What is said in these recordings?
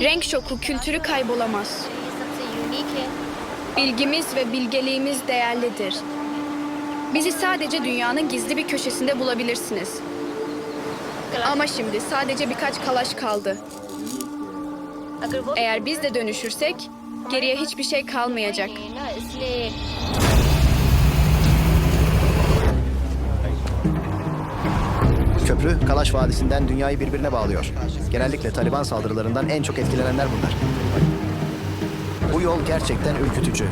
Renk şoku kültürü kaybolamaz. Bilgimiz ve bilgeliğimiz değerlidir. Bizi sadece dünyanın gizli bir köşesinde bulabilirsiniz. Ama şimdi sadece birkaç kalaş kaldı. Eğer biz de dönüşürsek geriye hiçbir şey kalmayacak. Köprü, Kalaş Vadisi'nden dünyayı birbirine bağlıyor. Genellikle Taliban saldırılarından en çok etkilenenler bunlar. Bu yol gerçekten ürkütücü.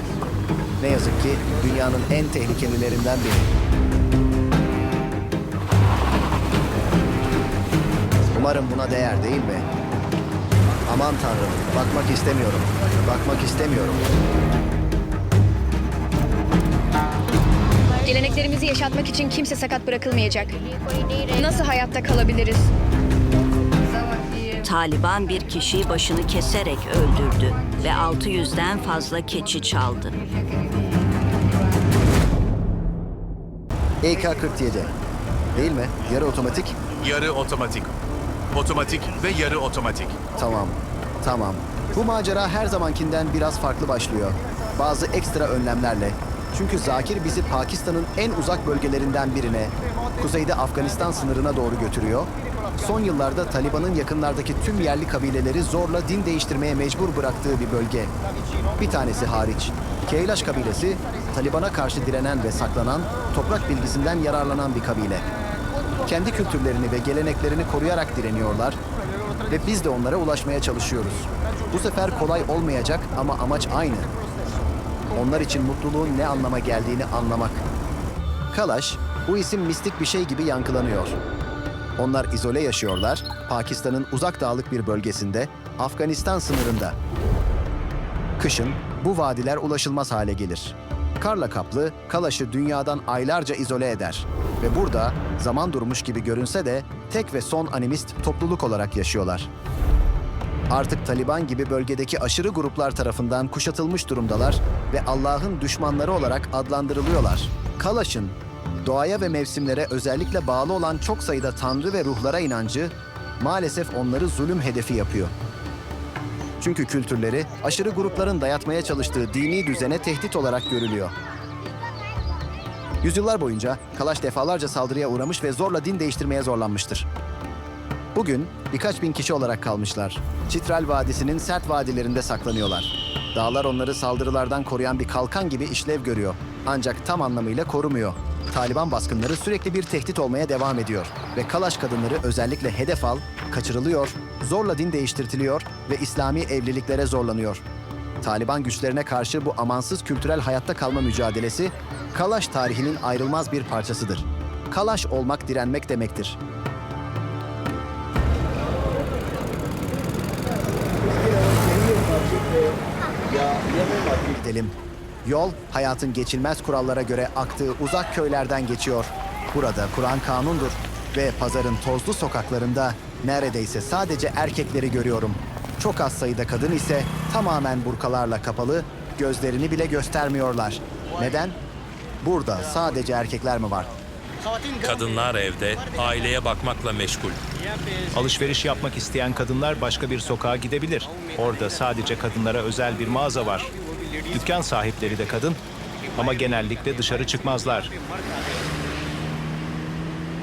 Ne yazık ki dünyanın en tehlikelilerinden biri. Umarım buna değer değil mi? Aman tanrım, bakmak istemiyorum. Bakmak istemiyorum. Geleneklerimizi yaşatmak için kimse sakat bırakılmayacak. Nasıl hayatta kalabiliriz? Taliban bir kişiyi başını keserek öldürdü ve 600'den fazla keçi çaldı. EK-47. Değil mi? Yarı otomatik. Yarı otomatik. Otomatik ve yarı otomatik. Tamam, tamam. Bu macera her zamankinden biraz farklı başlıyor. Bazı ekstra önlemlerle. Çünkü Zakir bizi Pakistan'ın en uzak bölgelerinden birine, kuzeyde Afganistan sınırına doğru götürüyor. Son yıllarda Taliban'ın yakınlardaki tüm yerli kabileleri zorla din değiştirmeye mecbur bıraktığı bir bölge. Bir tanesi hariç. Keylaş kabilesi, Taliban'a karşı direnen ve saklanan, toprak bilgisinden yararlanan bir kabile. Kendi kültürlerini ve geleneklerini koruyarak direniyorlar ve biz de onlara ulaşmaya çalışıyoruz. Bu sefer kolay olmayacak ama amaç aynı. Onlar için mutluluğun ne anlama geldiğini anlamak. Kalaş, bu isim mistik bir şey gibi yankılanıyor. Onlar izole yaşıyorlar, Pakistan'ın uzak dağlık bir bölgesinde, Afganistan sınırında. Kışın bu vadiler ulaşılmaz hale gelir. Karla kaplı, Kalaş'ı dünyadan aylarca izole eder. Ve burada zaman durmuş gibi görünse de tek ve son animist topluluk olarak yaşıyorlar. Artık Taliban gibi bölgedeki aşırı gruplar tarafından kuşatılmış durumdalar ve Allah'ın düşmanları olarak adlandırılıyorlar. Kalaş'ın doğaya ve mevsimlere özellikle bağlı olan çok sayıda tanrı ve ruhlara inancı maalesef onları zulüm hedefi yapıyor. Çünkü kültürleri aşırı grupların dayatmaya çalıştığı dini düzene tehdit olarak görülüyor. Yüzyıllar boyunca Kalaş defalarca saldırıya uğramış ve zorla din değiştirmeye zorlanmıştır. Bugün birkaç bin kişi olarak kalmışlar. Çitral Vadisi'nin sert vadilerinde saklanıyorlar. Dağlar onları saldırılardan koruyan bir kalkan gibi işlev görüyor. Ancak tam anlamıyla korumuyor. Taliban baskınları sürekli bir tehdit olmaya devam ediyor. Ve Kalaş kadınları özellikle hedef al, kaçırılıyor, zorla din değiştirtiliyor ve İslami evliliklere zorlanıyor. Taliban güçlerine karşı bu amansız kültürel hayatta kalma mücadelesi, Kalaş tarihinin ayrılmaz bir parçasıdır. Kalaş olmak direnmek demektir. Gidelim. Yol, hayatın geçilmez kurallara göre aktığı uzak köylerden geçiyor. Burada Kur'an kanundur ve pazarın tozlu sokaklarında neredeyse sadece erkekleri görüyorum. Çok az sayıda kadın ise tamamen burkalarla kapalı, gözlerini bile göstermiyorlar. Neden? Burada sadece erkekler mi var? Kadınlar evde, aileye bakmakla meşgul. Alışveriş yapmak isteyen kadınlar başka bir sokağa gidebilir. Orada sadece kadınlara özel bir mağaza var. Dükkan sahipleri de kadın ama genellikle dışarı çıkmazlar.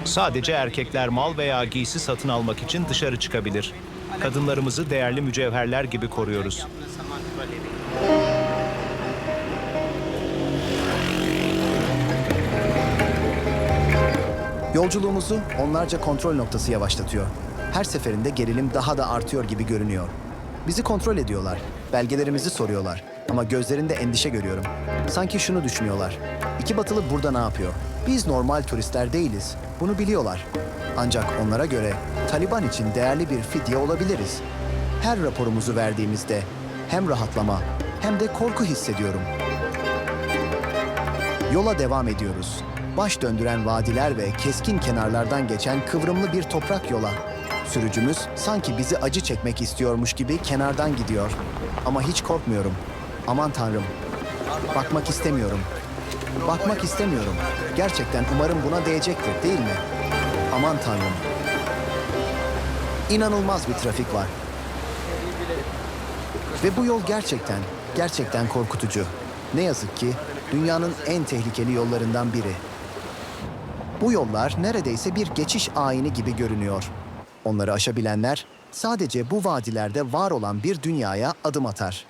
Sadece erkekler mal veya giysi satın almak için dışarı çıkabilir. Kadınlarımızı değerli mücevherler gibi koruyoruz. Yolculuğumuzu onlarca kontrol noktası yavaşlatıyor. Her seferinde gerilim daha da artıyor gibi görünüyor. Bizi kontrol ediyorlar, belgelerimizi soruyorlar. Ama gözlerinde endişe görüyorum. Sanki şunu düşünüyorlar. İki batılı burada ne yapıyor? Biz normal turistler değiliz. Bunu biliyorlar. Ancak onlara göre Taliban için değerli bir fidye olabiliriz. Her raporumuzu verdiğimizde hem rahatlama hem de korku hissediyorum. Yola devam ediyoruz. Baş döndüren vadiler ve keskin kenarlardan geçen kıvrımlı bir toprak yola. Sürücümüz sanki bizi acı çekmek istiyormuş gibi kenardan gidiyor. Ama hiç korkmuyorum. Aman tanrım. Bakmak istemiyorum. Bakmak istemiyorum. Gerçekten umarım buna değecektir değil mi? Aman tanrım. İnanılmaz bir trafik var. Ve bu yol gerçekten, gerçekten korkutucu. Ne yazık ki dünyanın en tehlikeli yollarından biri. Bu yollar neredeyse bir geçiş ayini gibi görünüyor. Onları aşabilenler sadece bu vadilerde var olan bir dünyaya adım atar.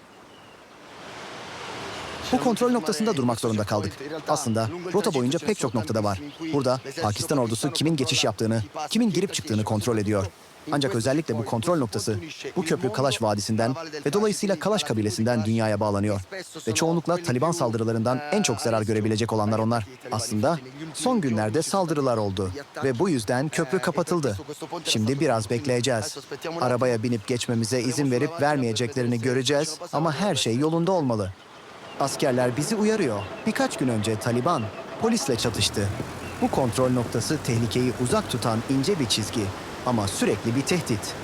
Bu kontrol noktasında durmak zorunda kaldık. Aslında rota boyunca pek çok noktada var. Burada Pakistan ordusu kimin geçiş yaptığını, kimin girip çıktığını kontrol ediyor. Ancak özellikle bu kontrol noktası bu köprü Kalaş Vadisi'nden ve dolayısıyla Kalaş kabilesinden dünyaya bağlanıyor. Ve çoğunlukla Taliban saldırılarından en çok zarar görebilecek olanlar onlar. Aslında son günlerde saldırılar oldu ve bu yüzden köprü kapatıldı. Şimdi biraz bekleyeceğiz. Arabaya binip geçmemize izin verip vermeyeceklerini göreceğiz ama her şey yolunda olmalı. Askerler bizi uyarıyor. Birkaç gün önce Taliban polisle çatıştı. Bu kontrol noktası tehlikeyi uzak tutan ince bir çizgi ama sürekli bir tehdit.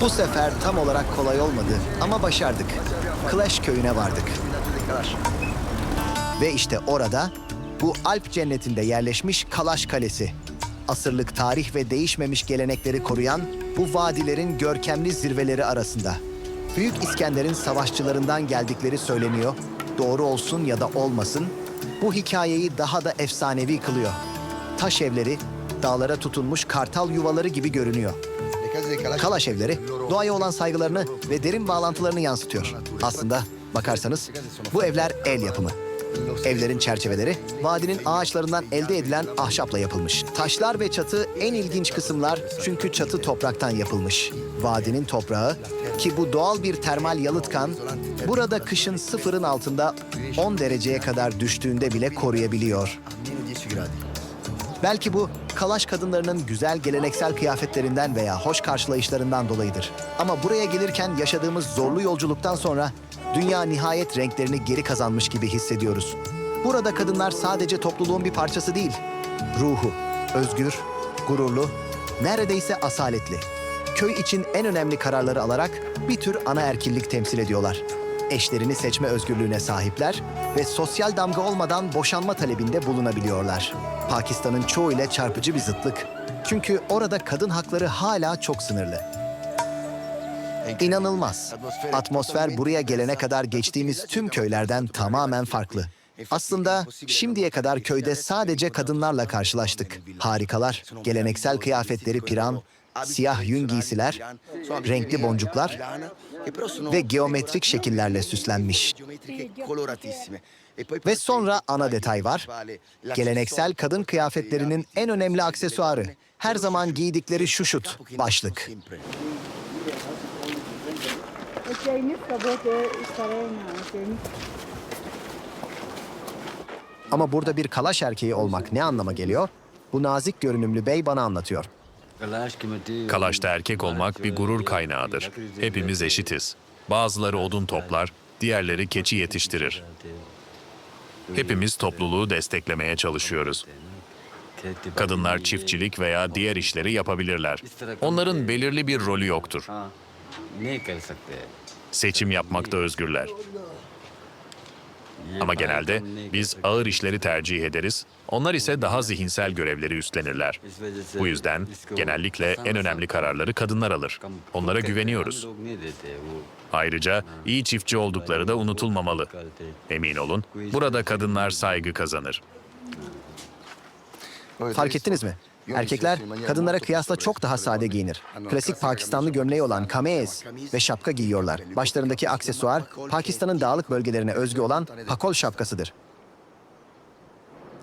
Bu sefer tam olarak kolay olmadı ama başardık. Clash köyüne vardık. Ve işte orada bu Alp cennetinde yerleşmiş Kalaş Kalesi. Asırlık tarih ve değişmemiş gelenekleri koruyan bu vadilerin görkemli zirveleri arasında. Büyük İskender'in savaşçılarından geldikleri söyleniyor. Doğru olsun ya da olmasın bu hikayeyi daha da efsanevi kılıyor. Taş evleri dağlara tutunmuş kartal yuvaları gibi görünüyor. Kalaş evleri doğaya olan saygılarını ve derin bağlantılarını yansıtıyor. Aslında bakarsanız bu evler el yapımı. Evlerin çerçeveleri vadinin ağaçlarından elde edilen ahşapla yapılmış. Taşlar ve çatı en ilginç kısımlar çünkü çatı topraktan yapılmış. Vadinin toprağı ki bu doğal bir termal yalıtkan burada kışın sıfırın altında 10 dereceye kadar düştüğünde bile koruyabiliyor. Belki bu Kalaş kadınlarının güzel geleneksel kıyafetlerinden veya hoş karşılayışlarından dolayıdır. Ama buraya gelirken yaşadığımız zorlu yolculuktan sonra dünya nihayet renklerini geri kazanmış gibi hissediyoruz. Burada kadınlar sadece topluluğun bir parçası değil. Ruhu, özgür, gururlu, neredeyse asaletli. Köy için en önemli kararları alarak bir tür anaerkillik temsil ediyorlar. Eşlerini seçme özgürlüğüne sahipler ve sosyal damga olmadan boşanma talebinde bulunabiliyorlar. Pakistan'ın çoğu ile çarpıcı bir zıtlık. Çünkü orada kadın hakları hala çok sınırlı. İnanılmaz. Atmosfer buraya gelene kadar geçtiğimiz tüm köylerden tamamen farklı. Aslında şimdiye kadar köyde sadece kadınlarla karşılaştık. Harikalar, geleneksel kıyafetleri piran, siyah yün giysiler, renkli boncuklar ve geometrik şekillerle süslenmiş. Ve sonra ana detay var. Geleneksel kadın kıyafetlerinin en önemli aksesuarı. Her zaman giydikleri şuşut, başlık. Ama burada bir kalaş erkeği olmak ne anlama geliyor? Bu nazik görünümlü bey bana anlatıyor. Kalaş'ta erkek olmak bir gurur kaynağıdır. Hepimiz eşitiz. Bazıları odun toplar, diğerleri keçi yetiştirir. Hepimiz topluluğu desteklemeye çalışıyoruz. Kadınlar çiftçilik veya diğer işleri yapabilirler. Onların belirli bir rolü yoktur. Seçim yapmakta özgürler. Ama genelde biz ağır işleri tercih ederiz, onlar ise daha zihinsel görevleri üstlenirler. Bu yüzden genellikle en önemli kararları kadınlar alır. Onlara güveniyoruz. Ayrıca iyi çiftçi oldukları da unutulmamalı. Emin olun, burada kadınlar saygı kazanır. Fark ettiniz mi? Erkekler kadınlara kıyasla çok daha sade giyinir. Klasik Pakistanlı gömleği olan kameez ve şapka giyiyorlar. Başlarındaki aksesuar Pakistan'ın dağlık bölgelerine özgü olan pakol şapkasıdır.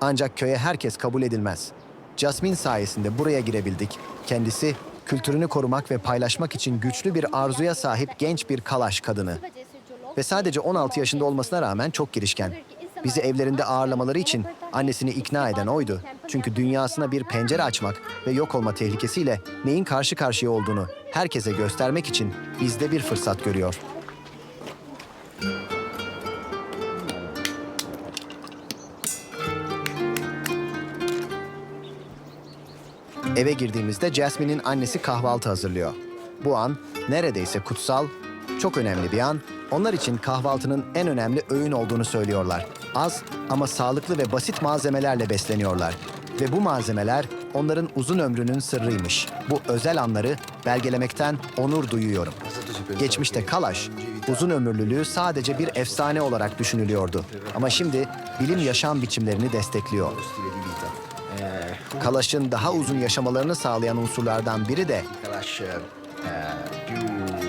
Ancak köye herkes kabul edilmez. Jasmine sayesinde buraya girebildik. Kendisi kültürünü korumak ve paylaşmak için güçlü bir arzuya sahip genç bir kalaş kadını. Ve sadece 16 yaşında olmasına rağmen çok girişken. Bizi evlerinde ağırlamaları için annesini ikna eden oydu. Çünkü dünyasına bir pencere açmak ve yok olma tehlikesiyle neyin karşı karşıya olduğunu herkese göstermek için bizde bir fırsat görüyor. Eve girdiğimizde Jasmine'in annesi kahvaltı hazırlıyor. Bu an neredeyse kutsal, çok önemli bir an. Onlar için kahvaltının en önemli öğün olduğunu söylüyorlar. Az ama sağlıklı ve basit malzemelerle besleniyorlar. Ve bu malzemeler onların uzun ömrünün sırrıymış. Bu özel anları belgelemekten onur duyuyorum. Geçmişte Kalaş, uzun ömürlülüğü sadece bir efsane olarak düşünülüyordu. Ama şimdi bilim yaşam biçimlerini destekliyor. Kalaş'ın daha uzun yaşamalarını sağlayan unsurlardan biri de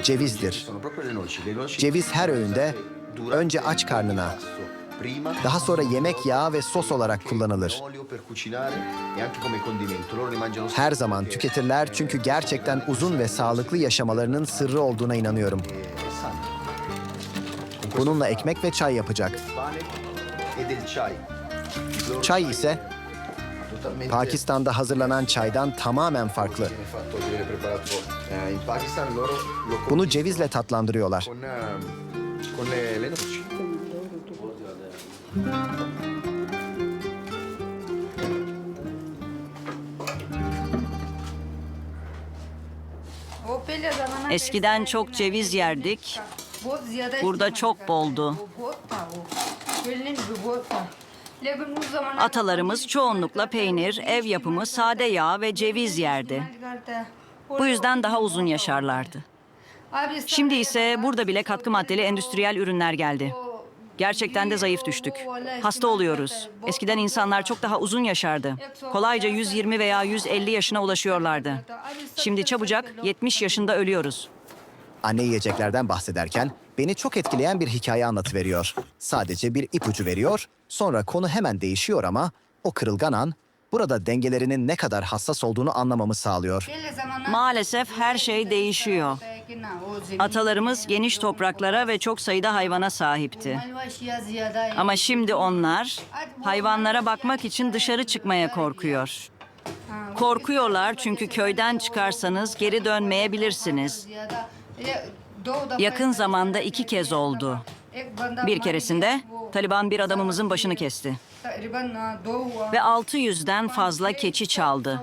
cevizdir. Ceviz her öğünde önce aç karnına, daha sonra yemek yağı ve sos olarak kullanılır. Her zaman tüketirler çünkü gerçekten uzun ve sağlıklı yaşamalarının sırrı olduğuna inanıyorum. Bununla ekmek ve çay yapacak. Çay ise Pakistan'da hazırlanan çaydan tamamen farklı. Bunu cevizle tatlandırıyorlar. Eskiden çok ceviz yerdik. Burada çok boldu. Atalarımız çoğunlukla peynir, ev yapımı sade yağ ve ceviz yerdi. Bu yüzden daha uzun yaşarlardı. Şimdi ise burada bile katkı maddeli endüstriyel ürünler geldi. Gerçekten de zayıf düştük. Hasta oluyoruz. Eskiden insanlar çok daha uzun yaşardı. Kolayca 120 veya 150 yaşına ulaşıyorlardı. Şimdi çabucak 70 yaşında ölüyoruz. Anne yiyeceklerden bahsederken beni çok etkileyen bir hikaye anlatıveriyor. Sadece bir ipucu veriyor, sonra konu hemen değişiyor ama o kırılgan an burada dengelerinin ne kadar hassas olduğunu anlamamı sağlıyor. Maalesef her şey değişiyor. Atalarımız geniş topraklara ve çok sayıda hayvana sahipti. Ama şimdi onlar hayvanlara bakmak için dışarı çıkmaya korkuyor. Korkuyorlar çünkü köyden çıkarsanız geri dönmeyebilirsiniz. Yakın zamanda iki kez oldu. Bir keresinde Taliban bir adamımızın başını kesti ve 600'den fazla keçi çaldı.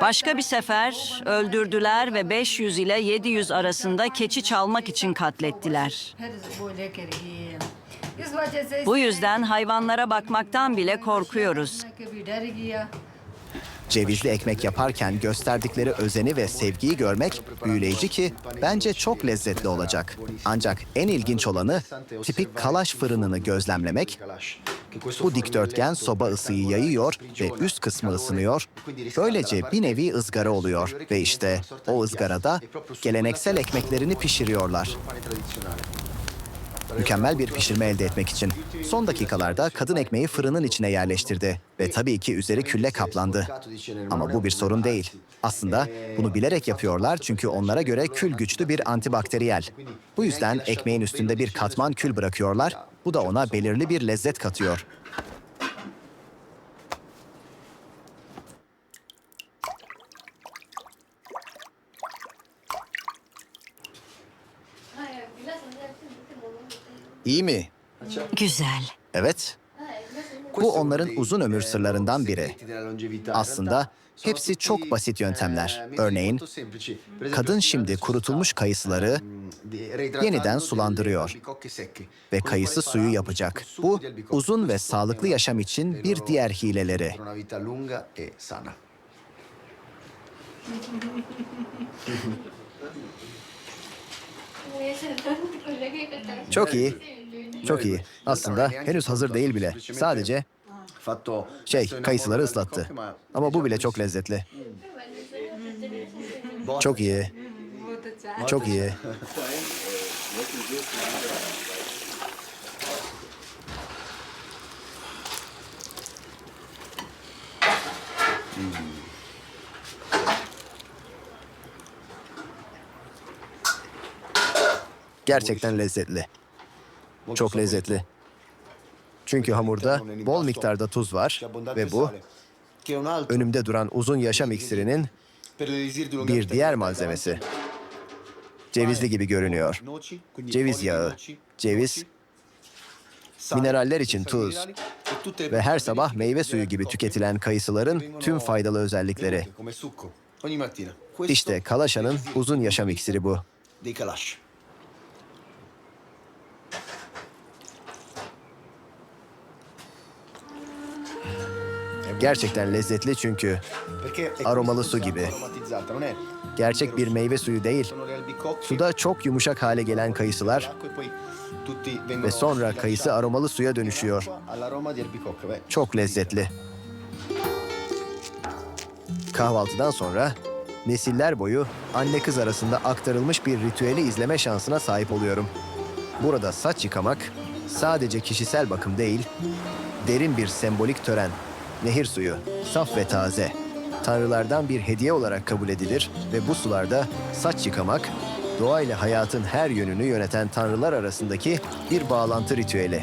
Başka bir sefer öldürdüler ve 500 ile 700 arasında keçi çalmak için katlettiler. Bu yüzden hayvanlara bakmaktan bile korkuyoruz. Cevizli ekmek yaparken gösterdikleri özeni ve sevgiyi görmek büyüleyici ki bence çok lezzetli olacak. Ancak en ilginç olanı tipik kalaş fırınını gözlemlemek. Bu dikdörtgen soba ısıyı yayıyor ve üst kısmı ısınıyor. Böylece bir nevi ızgara oluyor ve işte o ızgarada geleneksel ekmeklerini pişiriyorlar. Mükemmel bir pişirme elde etmek için. Son dakikalarda kadın ekmeği fırının içine yerleştirdi ve tabii ki üzeri külle kaplandı. Ama bu bir sorun değil. Aslında bunu bilerek yapıyorlar çünkü onlara göre kül güçlü bir antibakteriyel. Bu yüzden ekmeğin üstünde bir katman kül bırakıyorlar. Bu da ona belirli bir lezzet katıyor. İyi mi? Güzel. Evet. Bu onların uzun ömür sırlarından biri. Aslında hepsi çok basit yöntemler. Örneğin kadın şimdi kurutulmuş kayısıları yeniden sulandırıyor ve kayısı suyu yapacak. Bu uzun ve sağlıklı yaşam için bir diğer hileleri. Çok iyi. Çok iyi. Aslında henüz hazır değil bile. Sadece şey kayısıları ıslattı. Ama bu bile çok lezzetli. Çok iyi. Çok iyi. Gerçekten lezzetli. Çok lezzetli. Çünkü hamurda bol miktarda tuz var ve bu önümde duran uzun yaşam iksirinin bir diğer malzemesi. Cevizli gibi görünüyor. Ceviz yağı, ceviz, mineraller için tuz ve her sabah meyve suyu gibi tüketilen kayısıların tüm faydalı özellikleri. İşte Kalaşa'nın uzun yaşam iksiri bu. Gerçekten lezzetli çünkü aromalı su gibi. Gerçek bir meyve suyu değil. Suda çok yumuşak hale gelen kayısılar ve sonra kayısı aromalı suya dönüşüyor. Çok lezzetli. Kahvaltıdan sonra nesiller boyu anne kız arasında aktarılmış bir ritüeli izleme şansına sahip oluyorum. Burada saç yıkamak sadece kişisel bakım değil, derin bir sembolik tören. Nehir suyu, saf ve taze. Tanrılardan bir hediye olarak kabul edilir ve bu sularda saç yıkamak, doğayla hayatın her yönünü yöneten tanrılar arasındaki bir bağlantı ritüeli.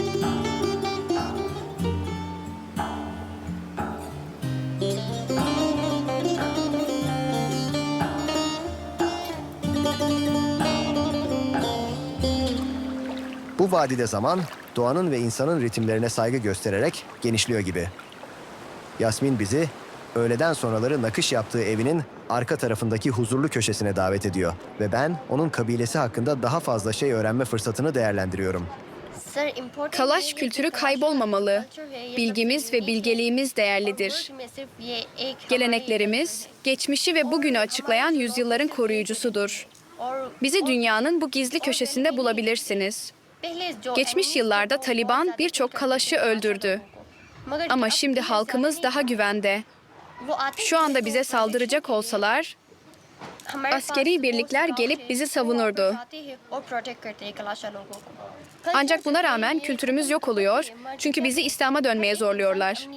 Bu vadide zaman doğanın ve insanın ritimlerine saygı göstererek genişliyor gibi. Yasmin bizi öğleden sonraları nakış yaptığı evinin arka tarafındaki huzurlu köşesine davet ediyor ve ben onun kabilesi hakkında daha fazla şey öğrenme fırsatını değerlendiriyorum. Kalaş kültürü kaybolmamalı. Bilgimiz ve bilgeliğimiz değerlidir. Geleneklerimiz, geçmişi ve bugünü açıklayan yüzyılların koruyucusudur. Bizi dünyanın bu gizli köşesinde bulabilirsiniz. Geçmiş yıllarda Taliban birçok Kalaş'ı öldürdü. Ama şimdi halkımız daha güvende. Şu anda bize saldıracak olsalar askeri birlikler gelip bizi savunurdu. Ancak buna rağmen kültürümüz yok oluyor çünkü bizi İslam'a dönmeye zorluyorlar.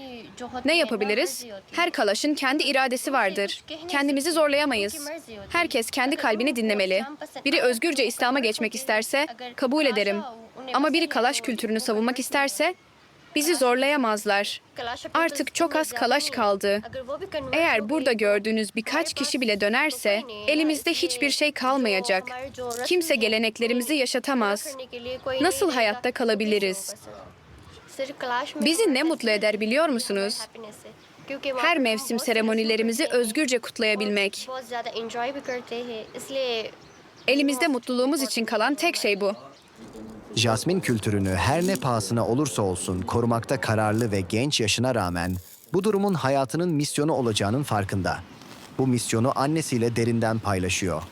Ne yapabiliriz? Her kalaşın kendi iradesi vardır. Kendimizi zorlayamayız. Herkes kendi kalbini dinlemeli. Biri özgürce İslam'a geçmek isterse kabul ederim. Ama biri kalaş kültürünü savunmak isterse bizi zorlayamazlar. Artık çok az kalaş kaldı. Eğer burada gördüğünüz birkaç kişi bile dönerse elimizde hiçbir şey kalmayacak. Kimse geleneklerimizi yaşatamaz. Nasıl hayatta kalabiliriz? Bizi ne mutlu eder biliyor musunuz? Her mevsim seremonilerimizi özgürce kutlayabilmek. Elimizde mutluluğumuz için kalan tek şey bu. Jasmin kültürünü her ne pahasına olursa olsun korumakta kararlı ve genç yaşına rağmen bu durumun hayatının misyonu olacağının farkında. Bu misyonu annesiyle derinden paylaşıyor.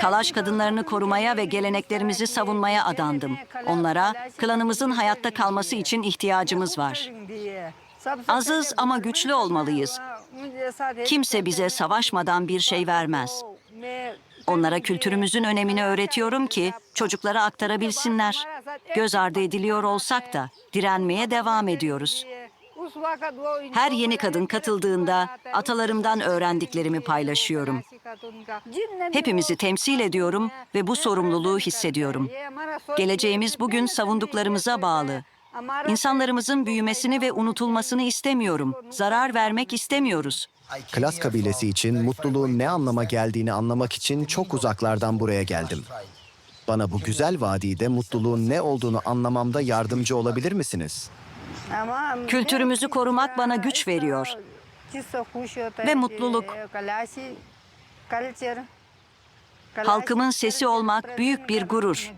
Kalaş kadınlarını korumaya ve geleneklerimizi savunmaya adandım. Onlara klanımızın hayatta kalması için ihtiyacımız var. Azız ama güçlü olmalıyız. Kimse bize savaşmadan bir şey vermez. Onlara kültürümüzün önemini öğretiyorum ki çocuklara aktarabilsinler. Göz ardı ediliyor olsak da direnmeye devam ediyoruz. Her yeni kadın katıldığında atalarımdan öğrendiklerimi paylaşıyorum. Hepimizi temsil ediyorum ve bu sorumluluğu hissediyorum. Geleceğimiz bugün savunduklarımıza bağlı. İnsanlarımızın büyümesini ve unutulmasını istemiyorum. Zarar vermek istemiyoruz. Klas kabilesi için mutluluğun ne anlama geldiğini anlamak için çok uzaklardan buraya geldim. Bana bu güzel vadide mutluluğun ne olduğunu anlamamda yardımcı olabilir misiniz? Kültürümüzü korumak bana güç veriyor. Ve mutluluk. Halkımın sesi olmak büyük bir gurur.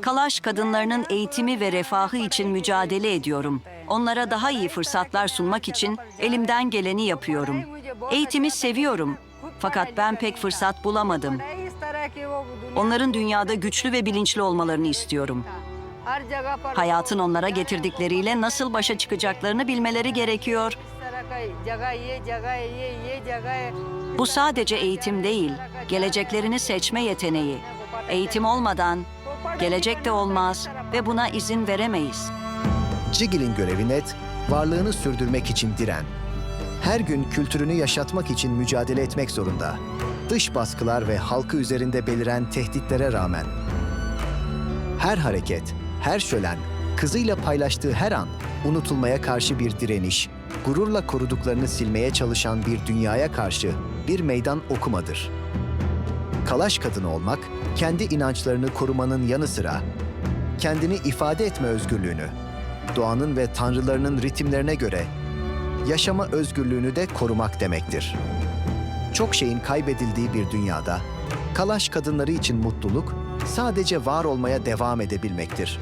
Kalaş kadınlarının eğitimi ve refahı için mücadele ediyorum. Onlara daha iyi fırsatlar sunmak için elimden geleni yapıyorum. Eğitimi seviyorum. Fakat ben pek fırsat bulamadım. Onların dünyada güçlü ve bilinçli olmalarını istiyorum. Hayatın onlara getirdikleriyle nasıl başa çıkacaklarını bilmeleri gerekiyor. Bu sadece eğitim değil, geleceklerini seçme yeteneği. Eğitim olmadan gelecek de olmaz ve buna izin veremeyiz. Cigil'in görevi net, varlığını sürdürmek için diren. Her gün kültürünü yaşatmak için mücadele etmek zorunda. Dış baskılar ve halkı üzerinde beliren tehditlere rağmen. Her hareket, her şölen, kızıyla paylaştığı her an unutulmaya karşı bir direniş, gururla koruduklarını silmeye çalışan bir dünyaya karşı bir meydan okumadır. Kalaş kadını olmak, kendi inançlarını korumanın yanı sıra kendini ifade etme özgürlüğünü, doğanın ve tanrılarının ritimlerine göre yaşama özgürlüğünü de korumak demektir. Çok şeyin kaybedildiği bir dünyada Kalaş kadınları için mutluluk sadece var olmaya devam edebilmektir.